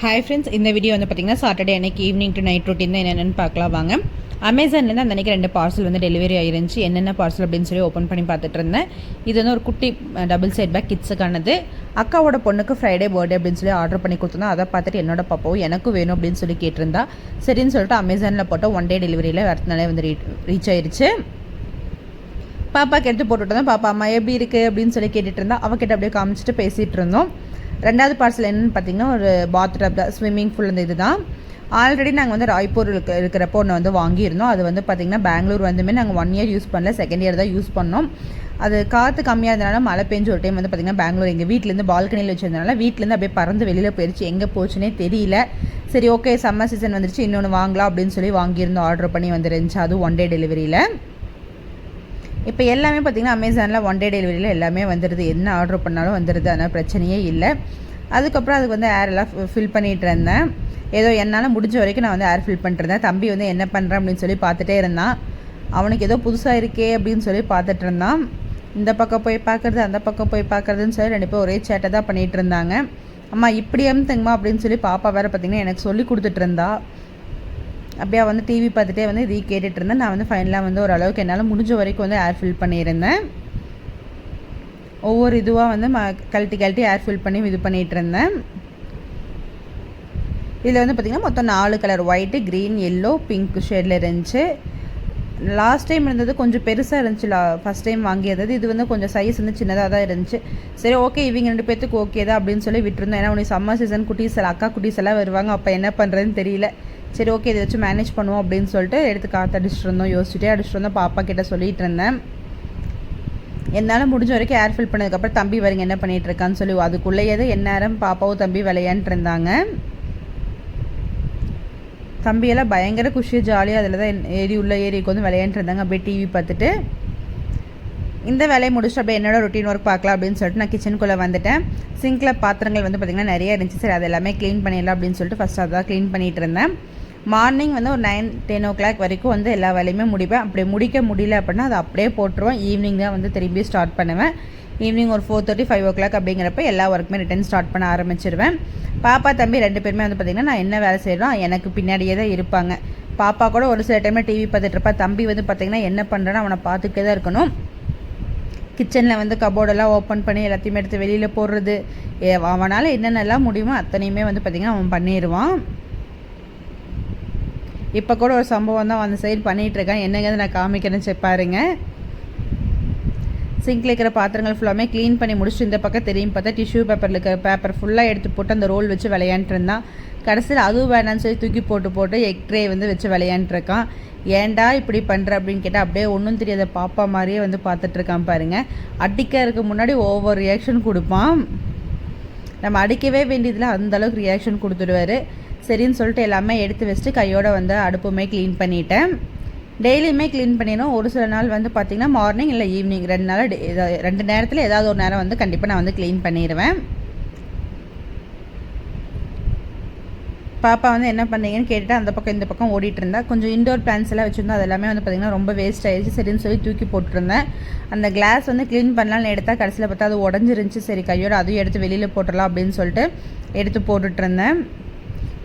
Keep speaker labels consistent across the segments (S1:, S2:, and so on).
S1: Hi friends இந்த video வந்து பார்த்தீங்கன்னா சாட்டர்டே அன்னைக்கு ஈவினிங் டு நைட் ரொட்டீன் தான் என்னென்னு பார்க்கலாம் வாங்க. அமேசான்லேருந்து அந்த அன்றைக்கி ரெண்டு பார்சல் வந்து டெலிவரி ஆயிருந்துச்சு. என்னென்ன பார்சல் அப்படின்னு சொல்லி ஓப்பன் பண்ணி பார்த்துட்டு இருந்தேன். இது வந்து ஒரு குட்டி டபுள் சைட் பேக் கிட்ஸுக்கானது அக்காவோட பொண்ணுக்கு ஃப்ரைடே பர்த்டே அப்படின்னு சொல்லி ஆர்டர் பண்ணி கொடுத்துருந்தோம். அதை பார்த்துட்டு என்னோட பாப்பாவும் எனக்கும் வேணும் அப்படின்னு சொல்லி கேட்டிருந்தா. சரின்னு சொல்லிட்டு அமேசானில் போட்ட ஒன் டே டெலிவரியில் வரத்துனாலே வந்து ரீச் ஆயிருச்சு. பாப்பாக்கு எடுத்து போட்டுட்டு பாப்பா அம்மா எப்படி இருக்குது அப்படின்னு சொல்லி கேட்டுட்டு இருந்தா அவகிட்ட அப்படியே காமிச்சிட்டு பேசிகிட்டு இருந்தோம். ரெண்டாவது பார்சல் என்னென்னு பார்த்தீங்கன்னா ஒரு பாத் டப் தான் ஸ்விம்மிங் ஃபுல் அந்த இது தான் ஆல்ரெடி நாங்கள் வந்து ராய்ப்பூர் இருக்க இருக்கிறப்போ ஒன்று வந்து வாங்கியிருந்தோம். அது வந்து பார்த்திங்கன்னா பெங்களூர் வந்துமே நாங்கள் ஒன் இயர் யூஸ் பண்ணல. செகண்ட் இயர் தான் யூஸ் பண்ணோம். அது காற்று கம்மியாக இருந்தனால மழை பெஞ்சு ஒரு டைம் வந்து பார்த்திங்கன்னா பெங்களூர் எங்கள் வீட்டிலேருந்து பால்கனியில் வச்சிருந்தனால வீட்டிலேருந்து அப்படியே பறந்து வெளியில் போயிடுச்சு எங்கே போச்சுன்னே தெரியல. சரி ஓகே சம்மர் சீசன் வந்துருச்சு. இன்னொன்று வாங்கலாம் அப்படின்னு சொல்லி வாங்கியிருந்தோம். ஆர்டர் பண்ணி வந்துருந்துச்சு. அதுவும் ஒன் டே டெலிவரியில் இப்போ எல்லாமே பார்த்திங்கன்னா அமேசானில் ஒன் டே டெலிவரியில் எல்லாமே வந்துடுது என்ன ஆர்டர் பண்ணாலும் வந்துடுது அதனால் பிரச்சனையே இல்லை. அதுக்கப்புறம் அதுக்கு வந்து ஏரெல்லாம் ஃபில் பண்ணிகிட்டு இருந்தேன். ஏதோ என்னால் முடிஞ்ச வரைக்கும் நான் வந்து ஏர் ஃபில் பண்ணிட்டுருந்தேன் தம்பி வந்து என்ன பண்ணுறேன் அப்படின்னு சொல்லி பார்த்துட்டே இருந்தான். அவனுக்கு ஏதோ புதுசாக இருக்கே அப்படின்னு சொல்லி பார்த்துட்டு இருந்தான். இந்த பக்கம் போய் பார்க்குறது அந்த பக்கம் போய் பார்க்குறதுன்னு சொல்லி ரெண்டு பேரும் ஒரே சேட்டை தான் பண்ணிகிட்டு இருந்தாங்க. அம்மா இப்படி இருந்துங்கம்மா அப்படின்னு சொல்லி பாப்பா வேறு பார்த்திங்கன்னா எனக்கு சொல்லி கொடுத்துட்டு இருந்தா. அப்படியே வந்து டிவி பார்த்துட்டே வந்து இது கேட்டுட்டு இருந்தேன். நான் வந்து ஃபைனலாக வந்து ஓரளவுக்கு என்னால் முடிஞ்ச வரைக்கும் வந்து ஏர் ஃபில் பண்ணியிருந்தேன். ஒவ்வொரு இதுவாக வந்து ம கழட்டி கழட்டி ஏர் ஃபில் பண்ணி இது பண்ணிகிட்டு இருந்தேன். இதில் வந்து பார்த்திங்கன்னா மொத்தம் நாலு colour white green yellow pink ஷேடில் இருந்துச்சு. லாஸ்ட் டைம் இருந்தது கொஞ்சம் பெருசாக இருந்துச்சு. லா ஃபஸ்ட் டைம் வாங்கியது. இது வந்து கொஞ்சம் சைஸ் வந்து சின்னதாக தான் இருந்துச்சு. சரி ஓகே இவங்க ரெண்டு பேர்த்துக்கு ஓகே தான் அப்படின்னு சொல்லி விட்டுருந்தோம் ஏன்னா உனக்கு சம்மர் சீசன் குட்டீஸ் எல்லாம் அக்கா குட்டீஸ் எல்லாம் வருவாங்க. அப்போ என்ன பண்ணுறதுன்னு தெரியல. சரி ஓகே இதை வச்சு மேனேஜ் பண்ணுவோம் அப்படின்னு சொல்லிட்டு எடுத்து காற்று அடிச்சுட்டு இருந்தோம் யோசிச்சுட்டே அடிச்சுட்டு இருந்தோம். பாப்பா கிட்ட சொல்லிட்டு இருந்தேன். என்னால் முடிஞ்ச வரைக்கும் ஏர் ஃபில் பண்ணதுக்கப்புறம் தம்பி வரீங்க என்ன பண்ணிகிட்டு இருக்கான்னு சொல்லி அதுக்குள்ளேயே என் நேரம் பாப்பாவும் தம்பி விளையாண்டு இருந்தாங்க. தம்பியெல்லாம் பயங்கர குஷியாக ஜாலியாக அதில் தான் ஏரி உள்ள ஏரிக்கு வந்து விளையாண்டு இருந்தாங்க. அப்படியே டிவி பார்த்துட்டு இந்த வேலையை முடிச்சுட்டு அப்படியே என்னோட ரொட்டீன் ஒர்க் பார்க்கலாம் அப்படின்னு சொல்லிட்டு நான் கிச்சனுக்குள்ளே வந்துட்டேன். சிங்கில் பாத்திரங்கள் வந்து பார்த்திங்கன்னா நிறைய இருந்துச்சு. சரி அது எல்லாமே க்ளீன் பண்ணிடலாம் அப்படின்னு சொல்லிட்டு ஃபஸ்ட் அதான் க்ளீன் பண்ணிகிட்டு இருந்தேன். மார்னிங் வந்து ஒரு நைன் டென் ஓ கிளாக் வரைக்கும் வந்து எல்லா வேலையுமே முடிப்பேன். அப்படி முடிக்க முடியல அப்படின்னா அதை அப்படியே போட்டுருவேன். ஈவினிங் தான் வந்து திரும்பி ஸ்டார்ட் பண்ணுவேன். ஈவினிங் ஒரு four thirty five o'clock அப்படிங்கிறப்ப எல்லா ஒர்க்குமே ரிட்டன் ஸ்டார்ட் பண்ண ஆரம்பிச்சிருவேன். பாப்பா தம்பி ரெண்டு பேருமே வந்து பார்த்திங்கன்னா நான் என்ன வேலை செய்கிறோம் எனக்கு பின்னாடியே தான் இருப்பாங்க. பாப்பா கூட ஒரு சில டைமில் டிவி பார்த்துட்டு இருப்பா. தம்பி வந்து பார்த்திங்கன்னா என்ன பண்ணுறேன்னு அவனை பார்த்துக்கிட்டே தான் இருக்கணும். கிச்சனில் வந்து கபோர்டெல்லாம் ஓப்பன் பண்ணி எல்லாத்தையுமே எடுத்து வெளியில் போடுறது. அவனால் என்னென்னலாம் முடியுமோ அத்தனையுமே வந்து பார்த்திங்கன்னா அவன் பண்ணிடுவான் இப்போ கூட ஒரு சம்பவம் தான் அந்த சைடு பண்ணிகிட்ருக்கேன் என்னங்கிறது நான் காமிக்கிறேன்னு சரி பாருங்க. சிங்கில் இருக்கிற பாத்திரங்கள் ஃபுல்லாமே க்ளீன் பண்ணி முடிச்சுட்டு இந்த பக்கம் தெரியும் பார்த்தா டிஷ்யூ பேப்பரில் இருக்கிற பேப்பர் ஃபுல்லாக எடுத்து போட்டு அந்த ரோல் வச்சு விளையாண்டுருந்தான் கடைசியில் அதுவும் வேணான்னு சொல்லி தூக்கி போட்டு போட்டு எக் ட்ரே வந்து வச்சு விளையாண்டுருக்கான் ஏன்டா இப்படி பண்ணுற அப்படின்னு கேட்டால் அப்படியே ஒன்றும் தெரியாத பாப்பா மாதிரியே வந்து பார்த்துட்ருக்கான் பாருங்கள் அடிக்கிறதுக்கு இருக்க முன்னாடி ஓவர் ரியாக்ஷன் கொடுப்பான். நம்ம அடிக்கவே வேண்டியதில் அந்தளவுக்கு ரியாக்ஷன் கொடுத்துடுவார். சரின்னு சொல்லிட்டு எல்லாமே எடுத்து வச்சுட்டு கையோடு வந்து அடுப்புமே க்ளீன் பண்ணிட்டேன். டெய்லியுமே க்ளீன் பண்ணிடணும். ஒரு சில நாள் வந்து பார்த்திங்கன்னா மார்னிங் இல்லை ஈவினிங் ரெண்டு நாள் ரெண்டு நேரத்தில் ஏதாவது ஒரு நேரம் வந்து கண்டிப்பாக நான் வந்து க்ளீன் பண்ணிடுவேன் பாப்பா வந்து என்ன பண்ணீங்கன்னு கேட்டுட்டு அந்த பக்கம் இந்த பக்கம் ஓடிட்டு இருந்தா. கொஞ்சம் இண்டோர் பிளான்ஸ் எல்லாம் வச்சுருந்தா அது எல்லாமே வந்து பார்த்திங்கன்னா ரொம்ப வேஸ்ட் ஆயிடுச்சு. சரின்னு சொல்லி தூக்கி போட்டுருந்தேன். அந்த கிளாஸ் வந்து க்ளீன் பண்ணலாம்னு எடுத்தால் கடைசியில் பார்த்தா அது உடஞ்சிருந்துச்சு. சரி கையோடு அதையும் எடுத்து வெளியில் போட்டுடலாம் அப்படின்னு சொல்லிட்டு எடுத்து போட்டுட்ருந்தேன்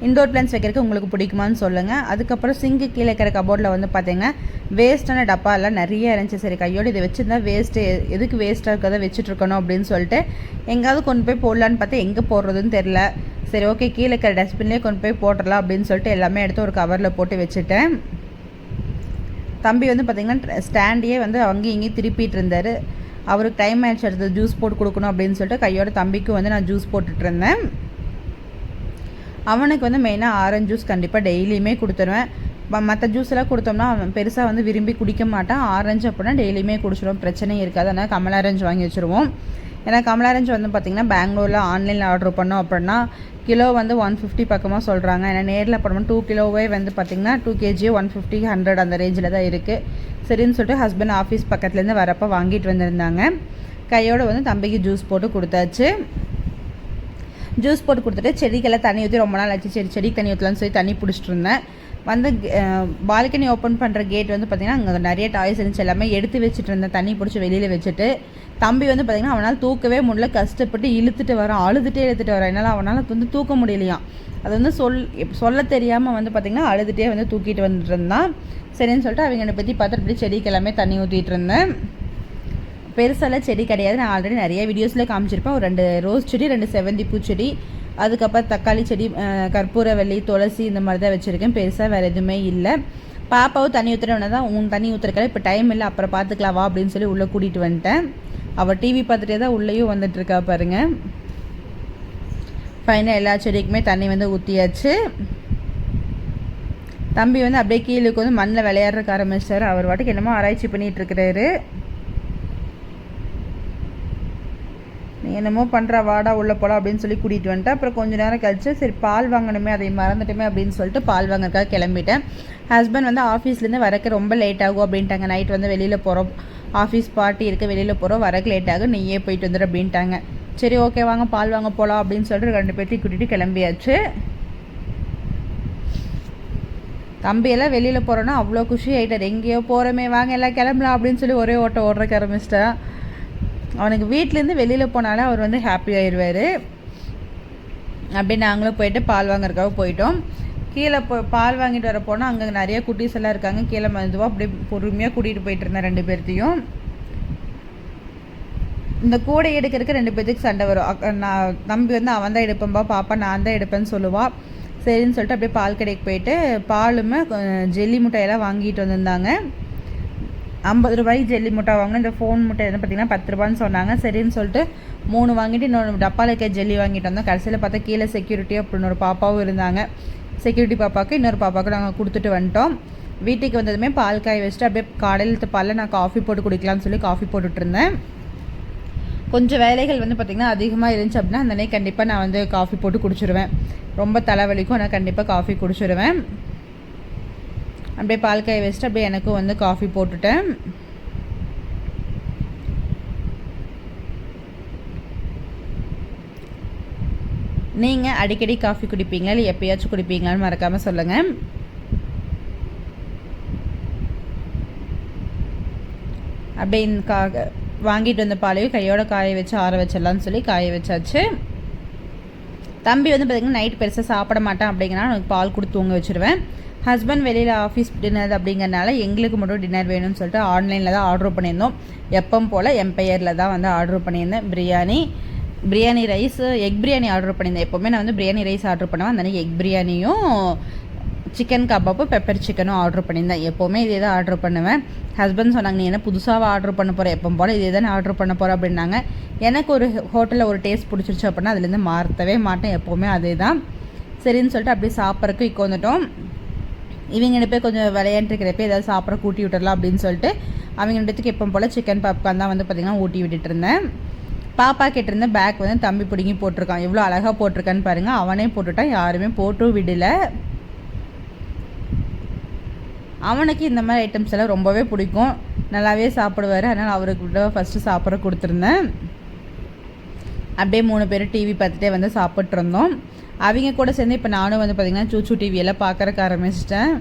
S1: இண்டோர் பிளான்ஸ் வைக்கிறதுக்கு உங்களுக்கு பிடிக்குமான்னு சொல்லுங்கள் அதுக்கப்புறம் சிங்கு கீழே இருக்கிற கபோர்டில் வந்து பார்த்தீங்கன்னா வேஸ்ட்டான டப்பாலாம் நிறைய இருந்துச்சு. சரி கையோடு இதை வச்சுருந்தா வேஸ்ட்டு எதுக்கு வேஸ்ட்டாக இருக்கிறத வச்சுட்ருக்கணும் அப்படின்னு சொல்லிட்டு எங்கேயாவது கொண்டு போய் போடலான்னு பார்த்தா எங்கே போடுறதுன்னு தெரில சரி ஓகே கீழே இருக்கிற டஸ்ட்பின்லேயே கொண்டு போய் போட்டுடலாம் அப்படின்னு சொல்லிட்டு எல்லாமே எடுத்து ஒரு கவரில் போட்டு வச்சுட்டேன். தம்பி வந்து பார்த்திங்கன்னா ஸ்டாண்டையே வந்து அங்கேயும் இங்கேயும் திருப்பிட்டு இருந்தார். அவருக்கு டைம் ஆயிடுச்சு அடுத்தது ஜூஸ் போட்டு கொடுக்கணும் அப்படின்னு சொல்லிட்டு கையோட தம்பிக்கு வந்து நான் ஜூஸ் போட்டுட்டு இருந்தேன். அவனுக்கு வந்து மெயினாக ஆரஞ்சு ஜூஸ் கண்டிப்பாக டெய்லியுமே கொடுத்துருவேன். மற்ற ஜூஸ் எல்லாம் கொடுத்தோம்னா அவன் பெருசாக வந்து விரும்பி குடிக்க மாட்டான். ஆரஞ்சு அப்படின்னா டெய்லியுமே குடிச்சிடும் பிரச்சனையும் இருக்காது. அதனால் கமல் ஆரஞ்சு வாங்கி வச்சுருவோம். ஏன்னா கமல் ஆரஞ்சு வந்து பார்த்திங்கன்னா பெங்களூரில் ஆன்லைனில் ஆர்டர் பண்ணோம் அப்படின்னா கிலோ வந்து ஒன் ஃபிஃப்டி பக்கமாக சொல்கிறாங்க ஏன்னா நேரில் போனோம்னா டூ கிலோவே வந்து பார்த்திங்கன்னா two KG one fifty hundred அந்த ரேஞ்சில் தான் இருக்குது சரின்னு சொல்லிட்டு ஹஸ்பண்ட் ஆஃபீஸ் பக்கத்துலேருந்து வரப்போ வாங்கிட்டு வந்திருந்தாங்க. கையோடு வந்து தம்பிக்கு ஜூஸ் போட்டு கொடுத்தாச்சு. ஜூஸ் போட்டு கொடுத்துட்டு செடிக்கெல்லாம் தண்ணி ஊற்றி ரொம்ப நாள் ஆச்சு. செடி செடிக்கு தண்ணி ஊற்றலான்னு சொல்லி தண்ணி பிடிச்சிட்டு இருந்தேன். வந்து பால்கனி ஓப்பன் பண்ணுற கேட் வந்து பார்த்திங்கன்னா அங்கே நிறைய டாய்ஸ் இருந்துச்சு. எல்லாமே எடுத்து வச்சுட்டு இருந்தேன். தண்ணி பிடிச்சி வெளியில் வச்சுட்டு. தம்பி வந்து பார்த்திங்கன்னா அவனால் தூக்கவே முடியல. கஷ்டப்பட்டு இழுத்துட்டு வரான். அழுதுகிட்டே இழுத்துட்டு வரான். என்னால் அவனால் வந்து தூக்க முடியலையாம். அது வந்து சொல் சொல்ல தெரியாமல் வந்து பார்த்திங்கன்னா அழுதுகிட்டே வந்து தூக்கிட்டு வந்துட்டு இருந்தான். சரின்னு சொல்லிட்டு அவங்க என்னை பற்றி பார்த்துட்டு அப்படியே செடிக்கு எல்லாமே தண்ணி ஊற்றிட்டு இருந்தேன். பெருசெல்லாம் செடி கிடையாது. நான் ஆல்ரெடி நிறைய வீடியோஸில் காமிச்சிருப்பேன். ஒரு ரெண்டு ரோஸ் செடி ரெண்டு செவந்தி பூச்செடி அதுக்கப்புறம் தக்காளி செடி கற்பூரவல்லி துளசி இந்த மாதிரி தான் வச்சுருக்கேன். பெருசாக வேறு எதுவுமே இல்லை. பாப்பாவும் தண்ணி ஊற்றுறவன தான். உன் தண்ணி ஊற்றுறக்கல இப்போ டைம் இல்லை. அப்புறம் பார்த்துக்கலாம் வா அப்படின்னு சொல்லி உள்ளே கூட்டிகிட்டு வந்துட்டேன். அவள் டிவி பார்த்துட்டே தான் உள்ளேயும் வந்துட்டுருக்கா பாருங்கள் ஃபைனாக எல்லா செடிக்குமே தண்ணி வந்து ஊற்றியாச்சு தம்பி வந்து அப்படியே கீழே வந்து மண்ணில் விளையாடுறக்கு ஆரம்பிச்சார். அவர் வாட்டுக்கு என்னமோ ஆராய்ச்சி பண்ணிகிட்டு இருக்கிறாரு. என்னமோ பண்ணுற வாடா உள்ளே போகலாம் அப்படின்னு சொல்லி கூட்டிகிட்டு வந்துட்டேன் அப்புறம் கொஞ்சம் நேரம் கழிச்சு சரி பால் வாங்கணுமே அதை மறந்துட்டுமே அப்படின்னு சொல்லிட்டு பால் வாங்கறதுக்காக கிளம்பிட்டேன். ஹஸ்பண்ட் வந்து ஆஃபீஸ்லேருந்து வரக்கு ரொம்ப லேட் ஆகும் அப்படின்ட்டாங்க. நைட் வந்து வெளியில் போகிறோம் ஆஃபீஸ் பார்ட்டி இருக்க வெளியில் போகிறோம் வரக்கு லேட் ஆகும். நீயே போயிட்டு வந்துடு அப்படின்ட்டாங்க. சரி ஓகே வாங்க பால் வாங்க போகலாம் அப்படின்னு சொல்லிட்டு ரெண்டு பேர்த்தையும் கூட்டிகிட்டு கிளம்பியாச்சு. தம்பியெல்லாம் வெளியில் போகிறோன்னா அவ்வளோ குஷி ஆகிட்டார் எங்கேயோ போகிறோமே வாங்க எல்லாம் கிளம்பலாம் அப்படின்னு சொல்லி ஒரே ஓட்டம் ஓடுறக்கு ஆரம்பிச்சிட்டேன் அவனுக்கு வீட்டிலேருந்து வெளியில் போனாலே அவர் வந்து ஹாப்பி ஆயிடுவார் அப்படியே நாங்களும் போயிட்டு பால் வாங்குறதுக்காக போயிட்டோம். கீழே போ பால் வாங்கிட்டு வர போனால் அங்கே நிறைய குட்டீஸ் எல்லாம் இருக்காங்க. கீழே மருந்துவோம் அப்படி பொறுமையாக கூட்டிகிட்டு போயிட்டு இருந்தேன் ரெண்டு பேர்த்தையும். இந்த கூடை எடுக்கிறதுக்கு ரெண்டு பேர்த்துக்கு சண்டை வரும். நான் தம்பி வந்து அவன் தான் எடுப்பேன்பா பாப்பா நான் தான் எடுப்பேன்னு சொல்லுவாள் சரின்னு சொல்லிட்டு அப்படியே பால் கடைக்கு போயிட்டு பாலுமே ஜெல்லி முட்டையெல்லாம் வாங்கிட்டு வந்திருந்தாங்க. ஐம்பது ரூபாய்க்கு ஜெல்லி முட்டை வாங்கினோம் இந்த ஃபோன் முட்டை என்ன பார்த்தீங்கன்னா பத்து ரூபான்னு சொன்னாங்க. சரின்னு சொல்லிட்டு மூணு வாங்கிட்டு இன்னொரு டப்பாவில் இருக்க ஜெல்லி வாங்கிட்டு வந்தோம். கடைசியில் பார்த்தா கீழே செக்யூரிட்டி அப்படின்னு ஒரு பாப்பாவும் இருந்தாங்க. செக்யூரிட்டி பாப்பாவுக்கு இன்னொரு பாப்பாவுக்கு நாங்கள் கொடுத்துட்டு வந்துட்டோம். வீட்டுக்கு வந்ததுமே பால் காய வச்சுட்டு அப்படியே காலையில் பாலில் நான் காஃபி போட்டு குடிக்கலாம்னு சொல்லி காஃபி போட்டுட்ருந்தேன் கொஞ்சம் வேலைகள் வந்து பார்த்திங்கன்னா அதிகமாக இருந்துச்சு அப்படின்னா அந்த கண்டிப்பாக நான் வந்து காஃபி போட்டு குடிச்சிடுவேன் ரொம்ப தலைவலிக்கும் நான் கண்டிப்பாக காஃபி குடிச்சிடுவேன் அப்படியே பால் காய வச்சுட்டு அப்படியே எனக்கும் வந்து காஃபி போட்டுட்டேன். நீங்கள் அடிக்கடி காஃபி குடிப்பீங்களா? இல்லை எப்போயாச்சும் குடிப்பீங்களான்னு மறக்காமல் சொல்லுங்கள் அப்படியே கா வாங்கிட்டு வந்த பாலையும் கையோட காய வச்சு ஆற வச்சிடலான்னு சொல்லி காய வச்சாச்சு. தம்பி வந்து பார்த்திங்கன்னா நைட் பெருசாக சாப்பிட மாட்டேன் அப்படிங்கன்னா எனக்கு பால் கொடுத்து தூங்க வச்சுருவேன். ஹஸ்பண்ட் வெளியில் ஆஃபீஸ் டின்னர் அப்படிங்கிறனால எங்களுக்கு மட்டும் டின்னர் வேணும்னு சொல்லிட்டு ஆன்லைனில் தான் ஆர்டர் பண்ணியிருந்தோம். எப்பவும் போல் எம்பையரில் தான் வந்து ஆர்டர் பண்ணியிருந்தேன். Biryani biryani rice egg biryani order பண்ணியிருந்தேன். எப்போவுமே நான் வந்து பிரியாணி ரைஸ் ஆர்டர் பண்ணுவேன். அந்த எக் பிரியாணியும் சிக்கன் கபாப்பும் பெப்பர் சிக்கனும் ஆர்டர் பண்ணியிருந்தேன். எப்போவுமே இதே தான் ஆர்டர் பண்ணுவேன். ஹஸ்பண்ட் சொன்னாங்க நீ என்ன புதுசாக ஆர்டர் பண்ண போகிற எப்போ போல் இதே தானே ஆர்டர் பண்ண போகிற அப்படின்னாங்க. எனக்கு ஒரு ஹோட்டலில் ஒரு டேஸ்ட் பிடிச்சிருச்சு அப்படின்னா அதுலேருந்து மாற்றவே மாட்டேன். எப்போவுமே அதே தான். சரின்னு சொல்லிட்டு அப்படியே சாப்பிட்றதுக்கு இக்கோ வந்துட்டோம் இவங்க போய் கொஞ்சம் விளையாண்டுருக்கிறப்ப ஏதாவது சாப்பிட கூட்டி விட்டுடலாம் அப்படின்னு சொல்லிட்டு அவங்க இடத்துக்கு எப்போ போல் சிக்கன் பாப்கார்ன் தான் வந்து பார்த்திங்கன்னா ஊட்டி விட்டுட்டு இருந்தேன். பாப்பா கேட்டிருந்த பேக் வந்து தம்பி பிடிங்கி போட்டிருக்கான். எவ்வளோ அழகாக போட்டிருக்கான்னு பாருங்கள் அவனே போட்டுட்டான். யாருமே போட்டும் விடலை. அவனுக்கு இந்த மாதிரி ஐட்டம்ஸ் எல்லாம் ரொம்பவே பிடிக்கும். நல்லாவே சாப்பிடுவார். அதனால் அவருக்கு ஃபஸ்ட்டு சாப்பிட்ற கொடுத்துருந்தேன். அப்படியே மூணு பேரும் டிவி பார்த்துட்டே வந்து சாப்பிட்ருந்தோம் அவங்க கூட சேர்ந்து இப்போ நானும் வந்து பார்த்திங்கன்னா சூச்சு டிவியெல்லாம் பார்க்குறக்கு ஆரம்பிச்சிட்டேன்.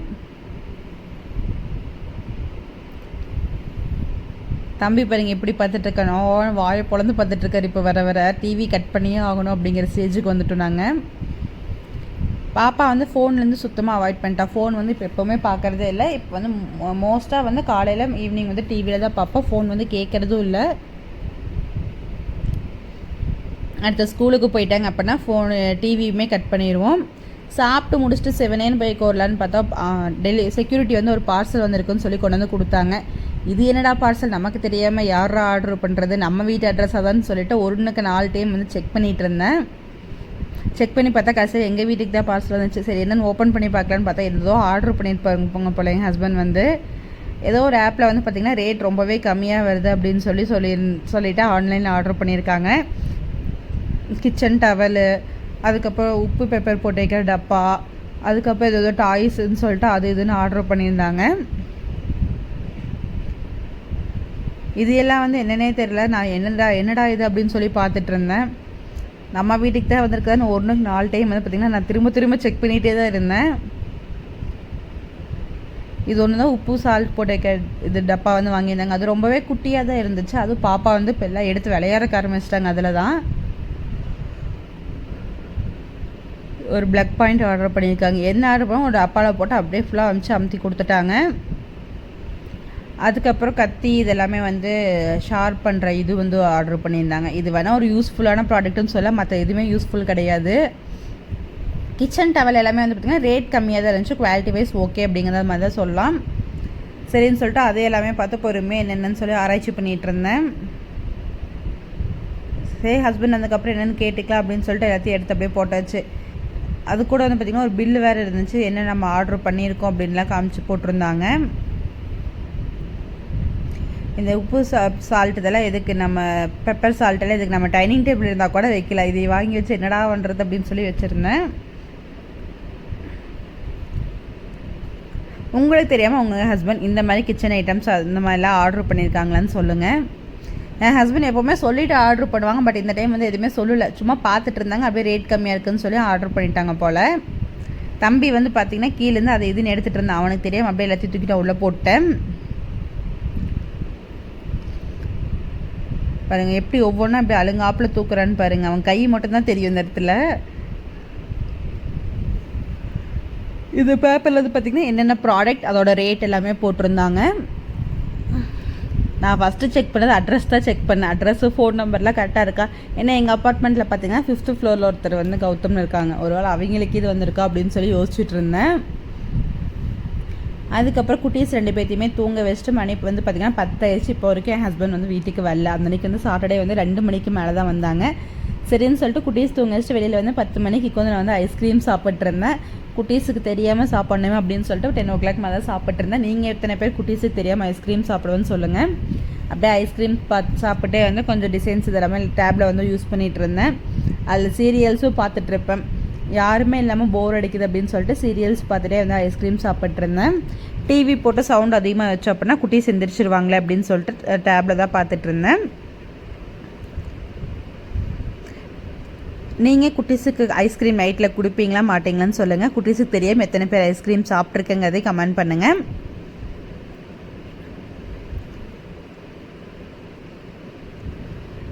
S1: தம்பி பாருங்க எப்படி பார்த்துட்ருக்கணும் வாயை பொழந்து பார்த்துட்ருக்காரு இப்போ வர வர. டிவி கட் பண்ணியே ஆகணும் அப்படிங்கிற ஸ்டேஜுக்கு வந்துட்டோம் நாங்கள் பாப்பா வந்து ஃபோன்லேருந்து சுத்தமாக அவாய்ட் பண்ணிட்டா. ஃபோன் வந்து இப்போ எப்போவுமே பார்க்குறதே இல்லை. இப்போ வந்து மோஸ்ட்டாக வந்து காலையில் ஈவினிங் வந்து டிவியில் தான் பார்ப்போம் ஃபோன் வந்து கேட்குறதும் இல்லை. அடுத்த ஸ்கூலுக்கு போயிட்டாங்க அப்படின்னா ஃபோனு டிவியுமே கட் பண்ணிடுவோம். சாப்பிட்டு முடிச்சுட்டு செவனேன்னு போய் கோரலான்னு பார்த்தா டெலி செக்யூரிட்டி வந்து ஒரு பார்சல் வந்திருக்குன்னு சொல்லி கொண்டு வந்து கொடுத்தாங்க. இது என்னடா பார்சல் நமக்கு தெரியாமல் யாரா ஆர்டர் பண்ணுறது நம்ம வீட்டு அட்ரஸாக தான் சொல்லிட்டு ஒன்றுக்கு நாலு டைம் வந்து செக் பண்ணிகிட்டு இருந்தேன். செக் பண்ணி பார்த்தா கடைசி எங்கள் வீட்டுக்கு தான் பார்சல் வந்துச்சு. சரி என்னென்னு ஓப்பன் பண்ணி பார்க்கலான்னு பார்த்தா ஏதோ ஆர்டர் பண்ணியிருப்பாங்க போங்க போல எங்கள் ஹஸ்பண்ட் வந்து. ஏதோ ஒரு ஆப்பில் வந்து பார்த்திங்கன்னா ரேட் ரொம்பவே கம்மியாக வருது அப்படின்னு சொல்லி சொல்லி சொல்லிவிட்டு ஆன்லைனில் ஆர்டர் பண்ணியிருக்காங்க. கிச்சன் டவலு அதுக்கப்புறம் உப்பு பெப்பர் போட்டு வைக்கிற டப்பா அதுக்கப்புறம் ஏதோ டாய்ஸுன்னு சொல்லிட்டு அது இதுன்னு ஆர்டர் பண்ணியிருந்தாங்க. இது எல்லாம் வந்து என்னன்னே தெரில நான் என்னடா என்னடா இது அப்படின்னு சொல்லி பார்த்துட்டு இருந்தேன். நம்ம வீட்டுக்கு தான் வந்திருக்கான்னு ஒன்றுக்கு நாலு டைம் வந்து பார்த்திங்கன்னா நான் திரும்ப திரும்ப செக் பண்ணிகிட்டே தான் இருந்தேன். இது ஒன்று தான் உப்பு சால்ட் போட்டு இது டப்பா வந்து வாங்கியிருந்தாங்க. அது ரொம்பவே குட்டியாக தான் இருந்துச்சு. அதுவும் பாப்பா வந்து இப்போ எல்லாம் எடுத்து விளையாட ஆரம்பிச்சிட்டாங்க அதில் தான் ஒரு பிளக் பாயிண்ட் ஆர்டர் பண்ணியிருக்காங்க. என்ன ஆர்டர் பண்ணோம்? ஒரு அப்பாவில் போட்டு அப்படியே ஃபுல்லாக அமுச்சு அமுத்தி கொடுத்துட்டாங்க. அதுக்கப்புறம் கத்தி இதெல்லாமே வந்து ஷார்ப் பண்ணுற இது வந்து ஆர்டர் பண்ணியிருந்தாங்க. இது வேணால் ஒரு யூஸ்ஃபுல்லான ப்ராடக்ட்டுன்னு சொல்ல மற்ற எதுவுமே யூஸ்ஃபுல் கிடையாது. கிச்சன் டவல் எல்லாமே வந்து பார்த்திங்கன்னா ரேட் கம்மியாக தான் இருந்துச்சு. குவாலிட்டி வைஸ் ஓகே அப்படிங்கிற மாதிரி தான் சொல்லலாம். சரின்னு சொல்லிட்டு அதே எல்லாமே பார்த்து பொறுமையாக என்னென்னு சொல்லி ஆராய்ச்சி பண்ணிகிட்டு இருந்தேன். சரி ஹஸ்பண்ட் வந்ததுக்கப்புறம் என்னென்னு கேட்டுக்கலாம் அப்படின்னு சொல்லிட்டு எல்லாத்தையும் எடுத்து அப்படியே போட்டாச்சு. அது கூட வந்து பார்த்திங்கன்னா ஒரு பில்லு வேறு இருந்துச்சு. என்ன நம்ம ஆர்டர் பண்ணியிருக்கோம் அப்படின்லாம் காமிச்சு போட்டிருந்தாங்க. இந்த உப்பு சா சால்ட் இதெல்லாம் எதுக்கு நம்ம பெப்பர் சால்ட்டெல்லாம் எதுக்கு நம்ம டைனிங் டேபிள் இருந்தால் கூட வைக்கல. இதை வாங்கி வச்சு என்னடா பண்ணுறது அப்படின்னு சொல்லி வச்சுருந்தேன். உங்களுக்கு தெரியாமல் உங்கள் ஹஸ்பண்ட் இந்த மாதிரி கிச்சன் ஐட்டம்ஸ் அந்த மாதிரிலாம் ஆர்டர் பண்ணியிருக்காங்களான்னு சொல்லுங்கள் என் ஹஸ்பண்ட் எப்போவுமே சொல்லிவிட்டு ஆர்டர் பண்ணுவாங்க பட் இந்த டைம் வந்து எதுவுமே சொல்லலை. சும்மா பார்த்துட்டு இருந்தாங்க அப்படியே ரேட் கம்மியாக இருக்குதுன்னு சொல்லி ஆர்டர் பண்ணிட்டாங்க போல். தம்பி வந்து பார்த்திங்கன்னா கீழேருந்து அதை இதுன்னு எடுத்துகிட்டு இருந்தான். அவனுக்கு தெரியாமல் அப்படியே எல்லாத்தையும் தூக்கிட்டு உள்ளே போட்டேன். பாருங்கள் எப்படி ஒவ்வொன்றும் அப்படி அழுங்காப்பில் தூக்குறான்னு பாருங்கள் அவன் கை மட்டும்தான் தெரியும் இந்த இடத்துல. இது பேப்பரில் வந்து பார்த்திங்கன்னா என்னென்ன ப்ராடக்ட் அதோட ரேட் எல்லாமே போட்டிருந்தாங்க. நான் ஃபஸ்ட்டு செக் பண்ணது அட்ரஸ் தான் செக் பண்ணேன். அட்ரஸ்ஸு ஃபோன் நம்பர்லாம் கரெக்டாக இருக்கா? ஏன்னா எங்கள் அப்பார்ட்மெண்ட்டில் பார்த்தீங்கன்னா ஃபிஃப்த்து ஃப்ளோரில் ஒருத்தர் வந்து கௌதம்னு இருக்காங்க. ஒருவேளை அவங்களுக்கு இது வந்திருக்கா அப்படின்னு சொல்லி யோசிச்சுட்டு இருந்தேன். அதுக்கப்புறம் குட்டீஸ் ரெண்டு பேர்த்தையுமே தூங்க வச்சுட்டு மணி வந்து பார்த்திங்கன்னா பத்தாயிடுச்சு. இப்போ வரைக்கும் என் ஹஸ்பண்ட் வந்து வீட்டுக்கு வரல. அந்த அன்றைக்கி வந்து சாட்டர்டே வந்து ரெண்டு மணிக்கு மேலே தான் வந்தாங்க. சரின்னு சொல்லிட்டு குட்டீஸ் தூங்க வச்சுட்டு வெளியில் வந்து பத்து மணிக்கு வந்து நான் வந்து ஐஸ்கிரீம் சாப்பிட்ருந்தேன் குட்டீஸுக்கு தெரியாமல் சாப்பிட்ணுமே அப்படின்னு சொல்லிட்டு டென் ஓ கிளாக் மேலே தான் சாப்பிட்ருந்தேன் நீங்கள் எத்தனை பேர் குட்டீஸுக்கு தெரியாமல் ஐஸ்கிரீம் சாப்பிடுவேன்னு சொல்லுங்கள் அப்படியே ஐஸ்கிரீம் பார்த்து சாப்பிட்டே வந்து கொஞ்சம் டிசைன்ஸ் இதெல்லாமே டேப்பில் வந்து யூஸ் பண்ணிகிட்டு இருந்தேன் அதில் சீரியல்ஸும் பார்த்துட்ருப்பேன் யாருமே இல்லாமல் போர் அடிக்குது அப்படின்னு சொல்லிட்டு சீரியல்ஸ் பார்த்துட்டே வந்து ஐஸ்கிரீம் சாப்பிட்ருந்தேன் டிவி போட்டு சவுண்ட் அதிகமாக வச்சோம் அப்படின்னா குட்டி செந்திரிச்சிருவாங்களே அப்படின்னு சொல்லிட்டு டேப்பில் தான் பார்த்துட்ருந்தேன் நீங்கள் குட்டீஸுக்கு ஐஸ்கிரீம் நைட்டில் கொடுப்பீங்களா மாட்டிங்களான்னு சொல்லுங்கள் குட்டீஸுக்கு தெரியாமல் எத்தனை பேர் ஐஸ்கிரீம் சாப்பிட்ருக்கங்கிறதை கமெண்ட் பண்ணுங்கள்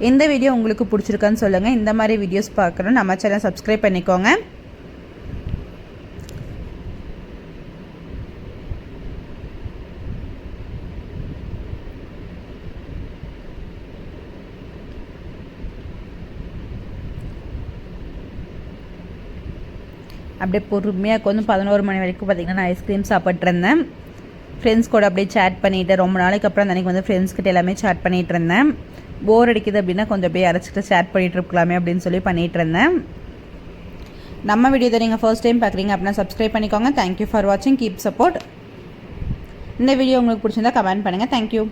S1: இந்த வீடியோ உங்களுக்கு பிடிச்சிருக்கான்னு சொல்லுங்கள் இந்த மாதிரி வீடியோஸ் பார்க்கணும். நம்ம சேனல் சப்ஸ்கிரைப் பண்ணிக்கோங்க. அப்படியே பொறுமையாக கொஞ்சம் பதினோரு மணி வரைக்கும் பார்த்திங்கன்னா நான் ஐஸ்கிரீம் சாப்பிட்ருந்தேன் ஃப்ரெண்ட்ஸ் கூட அப்படியே சேட் பண்ணிவிட்டு ரொம்ப நாளைக்கு அப்புறம் அந்த அன்றைக்கி வந்து ஃப்ரெண்ட்ஸ்கிட்ட எல்லாமே சேட் பண்ணிகிட்டு இருந்தேன். போர் அடிக்குது அப்படின்னா கொஞ்சம் அப்படியே அரைச்சிட்டு சேட் பண்ணிகிட்டு இருக்கலாமே அப்படின்னு சொல்லி பண்ணிகிட்டு இருந்தேன். நம்ம வீடியோ நீங்கள் ஃபர்ஸ்ட் டைம் பார்க்குறீங்க அப்படின்னா சப்ஸ்கிரைப் பண்ணிக்கோங்க. தேங்க்யூ ஃபார் வாட்சிங் கீப் சப்போர்ட் இந்த வீடியோ உங்களுக்கு பிடிச்சிருந்தா கமெண்ட் பண்ணுங்கள் தேங்க்யூ